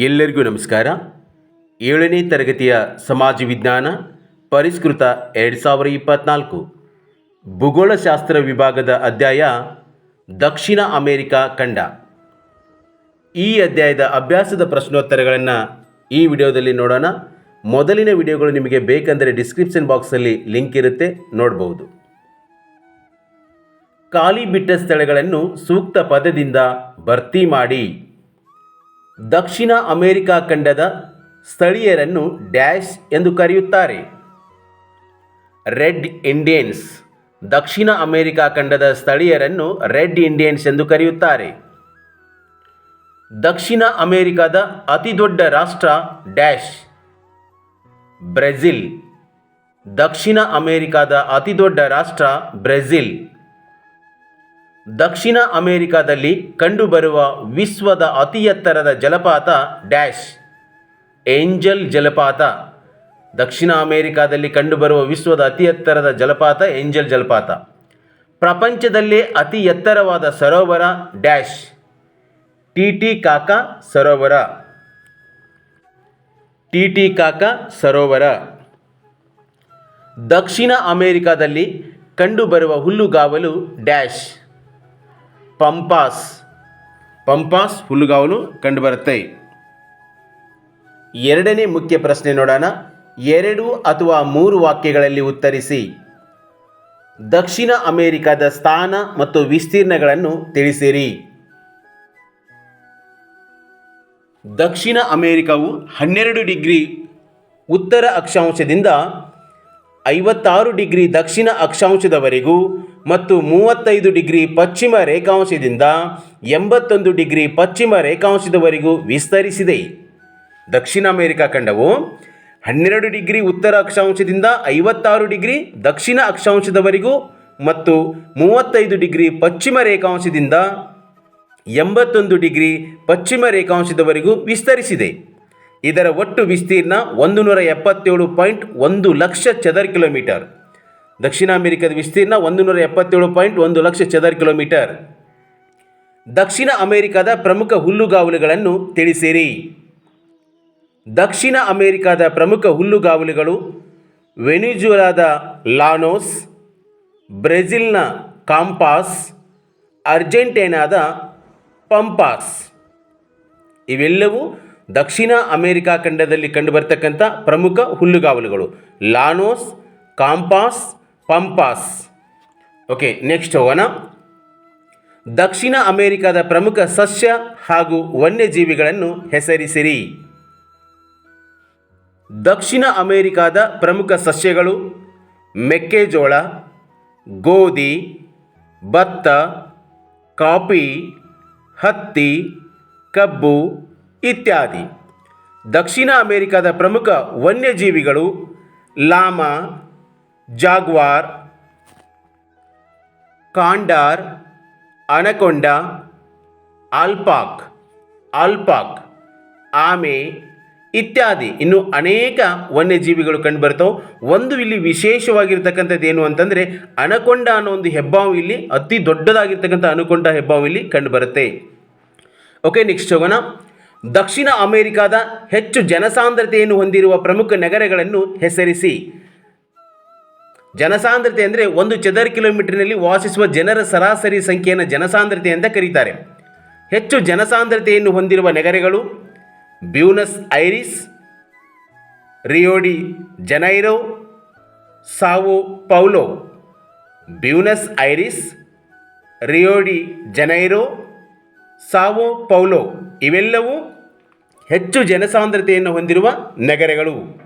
ಎಲ್ಲರಿಗೂ ನಮಸ್ಕಾರ. ಏಳನೇ ತರಗತಿಯ ಸಮಾಜ ವಿಜ್ಞಾನ ಪರಿಷ್ಕೃತ ಎರಡು ಸಾವಿರ ಇಪ್ಪತ್ತ್ನಾಲ್ಕು ಭೂಗೋಳಶಾಸ್ತ್ರ ವಿಭಾಗದ ಅಧ್ಯಾಯ ದಕ್ಷಿಣ ಅಮೇರಿಕಾ ಖಂಡ. ಈ ಅಧ್ಯಾಯದ ಅಭ್ಯಾಸದ ಪ್ರಶ್ನೋತ್ತರಗಳನ್ನು ಈ ವಿಡಿಯೋದಲ್ಲಿ ನೋಡೋಣ. ಮೊದಲಿನ ವಿಡಿಯೋಗಳು ನಿಮಗೆ ಬೇಕೆಂದರೆ ಡಿಸ್ಕ್ರಿಪ್ಷನ್ ಬಾಕ್ಸಲ್ಲಿ ಲಿಂಕ್ ಇರುತ್ತೆ ನೋಡಬಹುದು ಖಾಲಿ ಬಿಟ್ಟ ಸ್ಥಳಗಳನ್ನು ಸೂಕ್ತ ಪದದಿಂದ ಭರ್ತಿ ಮಾಡಿ. ದಕ್ಷಿಣ ಅಮೆರಿಕಾ ಖಂಡದ ಸ್ಥಳೀಯರನ್ನು ಡ್ಯಾಶ್ ಎಂದು ಕರೆಯುತ್ತಾರೆ. Red Indians. ದಕ್ಷಿಣ ಅಮೆರಿಕಾ ಖಂಡದ ಸ್ಥಳೀಯರನ್ನು ರೆಡ್ ಇಂಡಿಯನ್ಸ್ ಎಂದು ಕರೆಯುತ್ತಾರೆ. ದಕ್ಷಿಣ ಅಮೆರಿಕಾದ ಅತಿದೊಡ್ಡ ರಾಷ್ಟ್ರ ಡ್ಯಾಶ್. ಬ್ರೆಜಿಲ್. ದಕ್ಷಿಣ ಅಮೆರಿಕಾದ ಅತಿದೊಡ್ಡ ರಾಷ್ಟ್ರ ಬ್ರೆಜಿಲ್. ದಕ್ಷಿಣ ಅಮೆರಿಕಾದಲ್ಲಿ ಕಂಡುಬರುವ ವಿಶ್ವದ ಅತಿ ಎತ್ತರದ ಜಲಪಾತ ಡ್ಯಾಶ್. ಏಂಜಲ್ ಜಲಪಾತ. ದಕ್ಷಿಣ ಅಮೆರಿಕಾದಲ್ಲಿ ಕಂಡುಬರುವ ವಿಶ್ವದ ಅತಿ ಎತ್ತರದ ಜಲಪಾತ ಏಂಜಲ್ ಜಲಪಾತ. ಪ್ರಪಂಚದಲ್ಲೇ ಅತಿ ಎತ್ತರವಾದ ಸರೋವರ ಡ್ಯಾಶ್. ಟಿ ಟಿ ಕಾಕಾ ಸರೋವರ. ಟಿ ಟಿ ಕಾಕಾ ಸರೋವರ. ದಕ್ಷಿಣ ಅಮೆರಿಕಾದಲ್ಲಿ ಕಂಡುಬರುವ ಹುಲ್ಲುಗಾವಲು ಡ್ಯಾಶ್. ಪಂಪಾಸ್. ಪಂಪಾಸ್ ಹುಲ್ಲುಗಾವಲು ಕಂಡುಬರುತ್ತೆ. ಎರಡನೇ ಮುಖ್ಯ ಪ್ರಶ್ನೆ ನೋಡೋಣ. ಎರಡು ಅಥವಾ ಮೂರು ವಾಕ್ಯಗಳಲ್ಲಿ ಉತ್ತರಿಸಿ. ದಕ್ಷಿಣ ಅಮೆರಿಕದ ಸ್ಥಾನ ಮತ್ತು ವಿಸ್ತೀರ್ಣಗಳನ್ನು ತಿಳಿಸಿರಿ. ದಕ್ಷಿಣ ಅಮೆರಿಕವು ಹನ್ನೆರಡು ಡಿಗ್ರಿ ಉತ್ತರ ಅಕ್ಷಾಂಶದಿಂದ ಐವತ್ತಾರು ಡಿಗ್ರಿ ದಕ್ಷಿಣ ಅಕ್ಷಾಂಶದವರೆಗೂ ಮತ್ತು ಮೂವತ್ತೈದು ಡಿಗ್ರಿ ಪಶ್ಚಿಮ ರೇಖಾಂಶದಿಂದ ಎಂಬತ್ತೊಂದು ಡಿಗ್ರಿ ಪಶ್ಚಿಮ ರೇಖಾಂಶದವರೆಗೂ ವಿಸ್ತರಿಸಿದೆ. ದಕ್ಷಿಣ ಅಮೆರಿಕ ಖಂಡವು ಹನ್ನೆರಡು ಡಿಗ್ರಿ ಉತ್ತರ ಅಕ್ಷಾಂಶದಿಂದ ಐವತ್ತಾರು ಡಿಗ್ರಿ ದಕ್ಷಿಣ ಅಕ್ಷಾಂಶದವರೆಗೂ ಮತ್ತು ಮೂವತ್ತೈದು ಡಿಗ್ರಿ ಪಶ್ಚಿಮ ರೇಖಾಂಶದಿಂದ ಎಂಬತ್ತೊಂದು ಡಿಗ್ರಿ ಪಶ್ಚಿಮ ರೇಖಾಂಶದವರೆಗೂ ವಿಸ್ತರಿಸಿದೆ. ಇದರ ಒಟ್ಟು ವಿಸ್ತೀರ್ಣ ಒಂದು ನೂರ ಎಪ್ಪತ್ತೇಳು ಪಾಯಿಂಟ್ ಒಂದು ಲಕ್ಷ ಚದರ ಕಿಲೋಮೀಟರ್. ದಕ್ಷಿಣ ಅಮೆರಿಕದ ವಿಸ್ತೀರ್ಣ ಒಂದು ನೂರ ಎಪ್ಪತ್ತೇಳು ಪಾಯಿಂಟ್ ಒಂದು ಲಕ್ಷ ಚದರ ಕಿಲೋಮೀಟರ್. ದಕ್ಷಿಣ ಅಮೆರಿಕದ ಪ್ರಮುಖ ಹುಲ್ಲುಗಾವಲುಗಳನ್ನು ತಿಳಿಸಿರಿ. ದಕ್ಷಿಣ ಅಮೆರಿಕದ ಪ್ರಮುಖ ಹುಲ್ಲುಗಾವಲುಗಳು ವೆನಿಜುಲಾದ ಲಾನೋಸ್, ಬ್ರೆಜಿಲ್ನ ಕಾಂಪಾಸ್, ಅರ್ಜೆಂಟೈನಾದ ಪಂಪಾಸ್. ಇವೆಲ್ಲವೂ ದಕ್ಷಿಣ ಅಮೆರಿಕಾ ಖಂಡದಲ್ಲಿ ಕಂಡುಬರ್ತಕ್ಕಂಥ ಪ್ರಮುಖ ಹುಲ್ಲುಗಾವಲುಗಳು. Llanos, campos, pampas. Okay, next ಹೋಗೋಣ. ದಕ್ಷಿಣ ಅಮೆರಿಕಾದ ಪ್ರಮುಖ ಸಸ್ಯ ಹಾಗೂ ವನ್ಯಜೀವಿಗಳನ್ನು ಹೆಸರಿಸಿರಿ. ದಕ್ಷಿಣ ಅಮೆರಿಕಾದ ಪ್ರಮುಖ ಸಸ್ಯಗಳು ಮೆಕ್ಕೆಜೋಳ, ಗೋಧಿ, ಭತ್ತ, ಕಾಫಿ, ಹತ್ತಿ, ಕಬ್ಬು ಇತ್ಯಾದಿ. ದಕ್ಷಿಣ ಅಮೇರಿಕಾದ ಪ್ರಮುಖ ವನ್ಯಜೀವಿಗಳು ಲಾಮಾ, ಜಾಗ್ವಾರ್, ಕಾಂಡಾರ್, ಅನಕೊಂಡ, ಆಲ್ಪಾಕ್ ಆಲ್ಪಾಕ್, ಆಮೆ ಇತ್ಯಾದಿ. ಇನ್ನು ಅನೇಕ ವನ್ಯಜೀವಿಗಳು ಕಂಡುಬರ್ತವೆ. ಒಂದು ಇಲ್ಲಿ ವಿಶೇಷವಾಗಿರ್ತಕ್ಕಂಥದ್ದು ಏನು ಅಂತಂದರೆ ಅನಕೊಂಡ ಅನ್ನೋ ಒಂದು ಹೆಬ್ಬಾವು ಇಲ್ಲಿ ಅತಿ ದೊಡ್ಡದಾಗಿರ್ತಕ್ಕಂಥ ಅನಕೊಂಡ ಹೆಬ್ಬಾವು ಇಲ್ಲಿ ಕಂಡುಬರುತ್ತೆ. ಓಕೆ ನೆಕ್ಸ್ಟ್ ಹೋಗೋಣ. ದಕ್ಷಿಣ ಅಮೆರಿಕಾದ ಹೆಚ್ಚು ಜನಸಾಂದ್ರತೆಯನ್ನು ಹೊಂದಿರುವ ಪ್ರಮುಖ ನಗರಗಳನ್ನು ಹೆಸರಿಸಿ. ಜನಸಾಂದ್ರತೆ ಅಂದರೆ ಒಂದು ಚದರ ಕಿಲೋಮೀಟರ್ನಲ್ಲಿ ವಾಸಿಸುವ ಜನರ ಸರಾಸರಿ ಸಂಖ್ಯೆಯನ್ನು ಜನಸಾಂದ್ರತೆ ಅಂತ ಕರೀತಾರೆ. ಹೆಚ್ಚು ಜನಸಾಂದ್ರತೆಯನ್ನು ಹೊಂದಿರುವ ನಗರಗಳು Buenos Aires Rio de Janeiro, Sao Paulo, Buenos Aires Rio de Janeiro Sao Paulo ಇವೆಲ್ಲವೂ ಹೆಚ್ಚು ಜನಸಾಂದ್ರತೆಯನ್ನು ಹೊಂದಿರುವ ನಗರಗಳು.